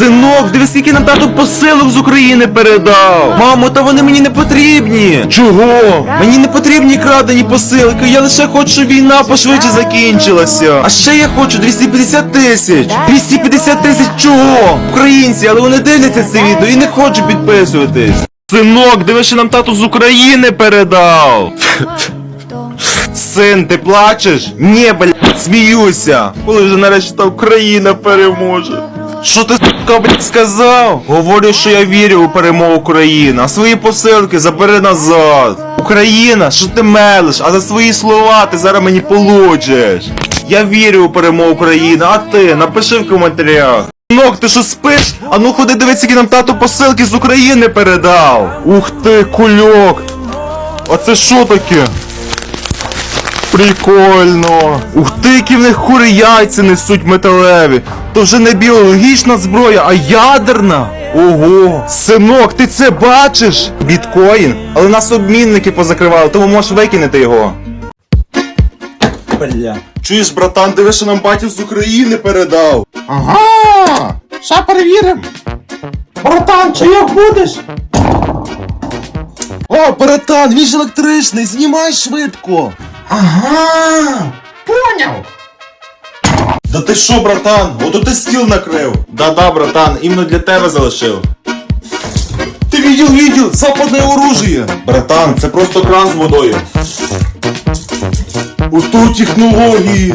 Синок, дивись, скільки нам тато посилок з України передав. Мамо, та вони мені не потрібні. Чого? Мені не потрібні крадені посилки. Я лише хочу, щоб війна пошвидше закінчилася. А ще я хочу 250 тисяч. 250 тисяч чого? Українці, але вони дивляться це відео і не хочуть підписуватись. Синок, дивись, що нам тато з України передав. Син, ти плачеш? Ні, блядь, сміюся. Коли вже нарешті та Україна переможе. Що ти сука, блядь, сказав? Говорю, що я вірю у перемогу України, а свої посилки забери назад. Україна, що ти мелиш? А за свої слова ти зараз мені получиш. Я вірю у перемогу України, а ти напиши в коментарях. Нок, ти що спиш? А ну ходи дивись, які нам тато посилки з України передав. Ух ти, кульок. А це що таке? Прикольно. Ух ти, які в них кури яйця несуть металеві. То вже не біологічна зброя, а ядерна. Ого, синок, ти це бачиш? Біткоін, але нас обмінники позакривали, тому можеш викинути його. Бля. Чуєш, братан, диви, що нам батьків з України передав. Ага. Ща перевіримо. Братан, чи як будеш? О, братан, він ж електричний, знімай швидко. Ага. Поняв. Да ти що, братан? Ото ти стіл накрив. Да-да, братан, іменно для тебе залишив. Ти видел, відділ! западне оружие. Братан, це просто кран з водою. Ото технології.